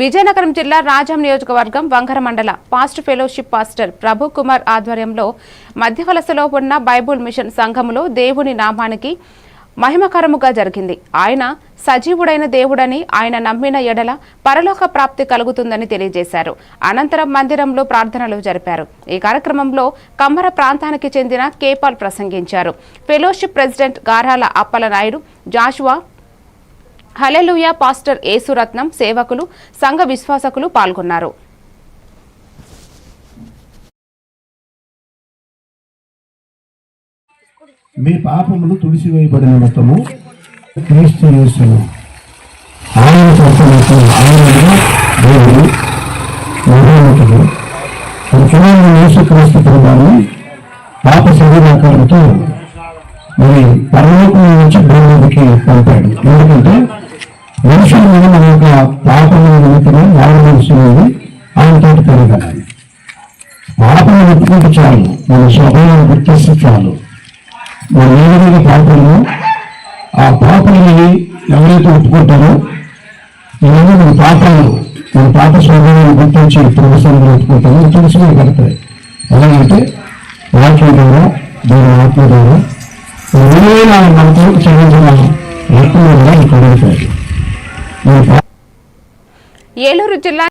విజయనగరం జిల్లా రాజాం నియోజకవర్గం వంగర మండల past fellowship pastor Prabhu Kumar ఆధ్వర్యంలో మధ్యవలసలో ఉన్న బైబుల్ మిషన్ సంఘములో దేవుని నామానికి మహిమకరముగా జరిగింది. ఆయన సజీవుడైన దేవుడని ఆయన నమ్మిన ఎడల పరలోక ప్రాప్తి కలుగుతుందని తెలియజేశారు. అనంతరం మందిరంలో ప్రార్థనలు జరిపారు. ఈ కార్యక్రమంలో కమ్మర ప్రాంతానికి చెందిన కేపాల్ ప్రసంగించారు. Fellowship president Garala Appala Naidu Joshua hallelujah pastor Yesuratnam సేవకులు సంఘ విశ్వాసకులు పాల్గొన్నారు. మీ పాపములు తుడిసివేయబడిన మొత్తము క్రీస్తు యేసును ఆయన చేస్తున్నట్టు ఆయన దేవుడు మహోన్నతుడు తన యేసు క్రీస్తు ప్రభువాన్ని పాప శరీరాకారంతో మరి పరలోకం నుంచి మీద మన యొక్క పాపము నిమిత్తమే మారు మనిషి అనేది ఆయనతో పెరగాలి. పాపము ఒప్పుకుంటే చాలు. మన స్వభావం గుర్తిస్తే చాలు. మన మీద పాపము ఆ పాపలని ఎవరైతే ఒప్పుకుంటారో ఇవన్నీ మన పాపాలు మన పాప స్వభావాన్ని గుర్తించి ప్రభుత్వం ఒప్పుకుంటామో ఇది కడతాయి ఎలాగంటే వాక్యం ద్వారా దేవుని ఆత్మ ద్వారా ఏమైనా మనతో చెల్లించిన రక్తం ద్వారా కడుగుతాయి Mm-hmm. ఏలూరు జిల్లా